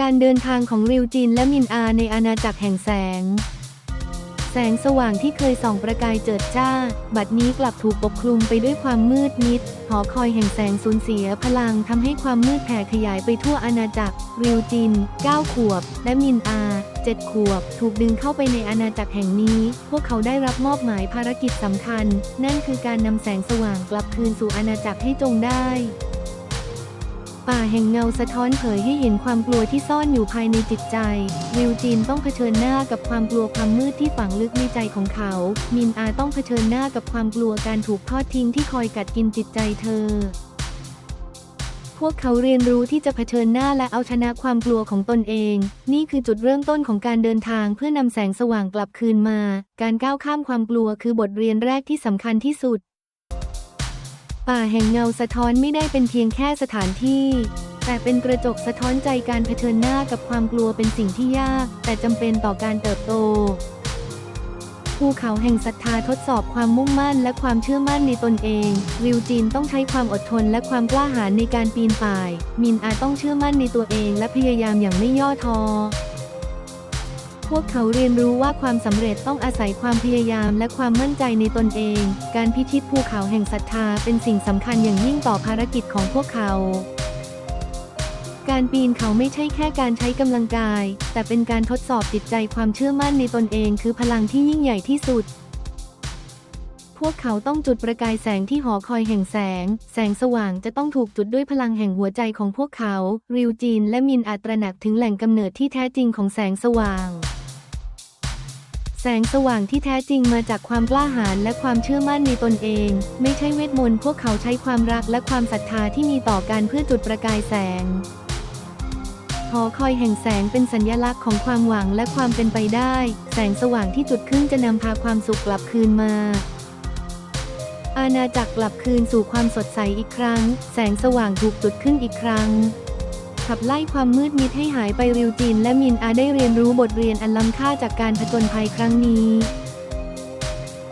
การเดินทางของริวจินและมินอาในอาณาจักรแห่งแสง แสงสว่างที่เคยส่องประกายเจิดจ้า บัดนี้กลับถูกปกคลุมไปด้วยความมืดมิด หอคอยแห่งแสงสูญเสียพลังทำให้ความมืดแผ่ขยายไปทั่วอาณาจักร ริวจิน 9 ขวบ และมินอา7ขวบ ถูกดึงเข้าไปในอาณาจักรแห่งนี้ พวกเขาได้รับมอบหมายภารกิจสำคัญ นั่นคือการนำแสงสว่างกลับคืนสู่อาณาจักรให้จงได้ ป่าแห่งเงาสะท้อนเผยให้เห็นความกลัวที่ซ่อนอยู่ภายในจิตใจริวจินต้องเผชิญหน้ากับความกลัวความมืดที่ฝังลึกในใจของเขา มินอาต้องเผชิญหน้ากับความกลัวการถูกทอดทิ้งที่คอยกัดกินจิตใจเธอ พวกเขาเรียนรู้ที่จะเผชิญหน้าและเอาชนะความกลัวของตนเอง นี่คือจุดเริ่มต้นของการเดินทางเพื่อนำแสงสว่างกลับคืนมา การก้าวข้ามความกลัวคือบทเรียนแรกที่สำคัญที่สุด ป่าแห่งเงาสะท้อนไม่ได้เป็นเพียงแค่สถานที่ แต่เป็นกระจกสะท้อนใจการเผชิญหน้ากับความกลัวเป็นสิ่งที่ยาก แต่จำเป็นต่อการเติบโต ภูเขาแห่งศรัทธาทดสอบความมุ่งมั่นและความเชื่อมั่นในตนเอง ริวจินต้องใช้ความอดทนและความกล้าหาญในการปีนป่าย มินอาต้องเชื่อมั่นในตัวเองและพยายามอย่างไม่ย่อท้อ วกเขาเรียนรู้ว่าความสำเร็จต้องอาศัยความพยายามและความมั่นใจในตนเอง การพิชิตภูเขาแห่งศรัทธาเป็นสิ่งสำคัญอย่างยิ่งต่อภารกิจของพวกเขาการปีนเขาไม่ใช่แค่การใช้กำลังกาย แต่เป็นการทดสอบจิตใจความเชื่อมั่นในตนเองคือพลังที่ยิ่งใหญ่ที่สุด พวกเขาต้องจุดประกายแสงที่หอคอยแห่งแสง แสงสว่างจะต้องถูกจุดด้วยพลังแห่งหัวใจของพวกเขา ริวจีนและมินอาตระหนักถึงแหล่งกำเนิดที่แท้จริงของแสงสว่าง แสงสว่างที่แท้จริงมาจากความกล้าหาญและความเชื่อมั่นในตนเอง ไม่ใช่เวทมนต์พวกเขาใช้ความรักและความศรัทธาที่มีต่อกันเพื่อจุดประกายแสงหอคอยแห่งแสงเป็นสัญลักษณ์ของความหวังและความเป็นไปได้ แสงสว่างที่จุดขึ้นจะนำพาความสุขกลับคืนมา อาณาจักรกลับคืนสู่ความสดใสอีกครั้ง แสงสว่างถูกจุดขึ้นอีกครั้ง ขับไล่ความมืดมิดให้หายไปริวจิน และมินอาได้เรียนรู้บทเรียนอันล้ำค่าจากการผจญภัยครั้งนี้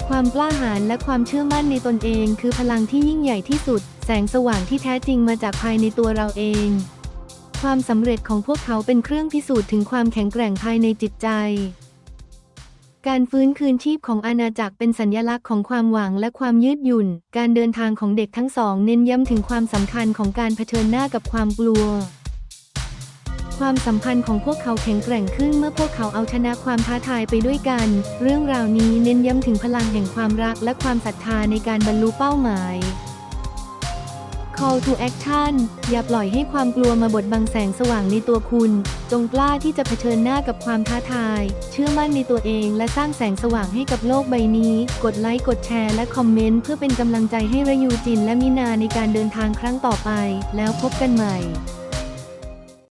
ความกล้าหาญและความเชื่อมั่นในตนเอง คือพลังที่ยิ่งใหญ่ที่สุด แสงสว่างที่แท้จริงมาจากภายในตัวเราเอง ความสำเร็จของพวกเขาเป็นเครื่องพิสูจน์ถึงความแข็งแกร่งภายในจิตใจ การฟื้นคืนชีพของอาณาจักรเป็นสัญลักษณ์ของความหวังและความยืดหยุ่น การเดินทางของเด็กทั้งสอง เน้นย้ำถึงความสำคัญของการเผชิญหน้ากับความกลัว ความสัมพันธ์ของพวกเขาแข็งแกร่งขึ้นเมื่อพวกเขาเอาชนะความท้าทายไปด้วยกัน เรื่องราวนี้เน้นย้ำถึงพลังแห่งความรักและความศรัทธาในการบรรลุเป้าหมาย Call to action อย่าปล่อยให้ความกลัวมาบดบังแสงสว่างในตัวคุณ จงกล้าที่จะเผชิญหน้ากับความท้าทาย เชื่อมั่นในตัวเองและสร้างแสงสว่างให้กับโลกใบนี้ กดไลค์ กดแชร์และคอมเมนต์เพื่อเป็นกำลังใจให้ระยูจินและมินาในการเดินทางครั้งต่อไป แล้วพบกันใหม่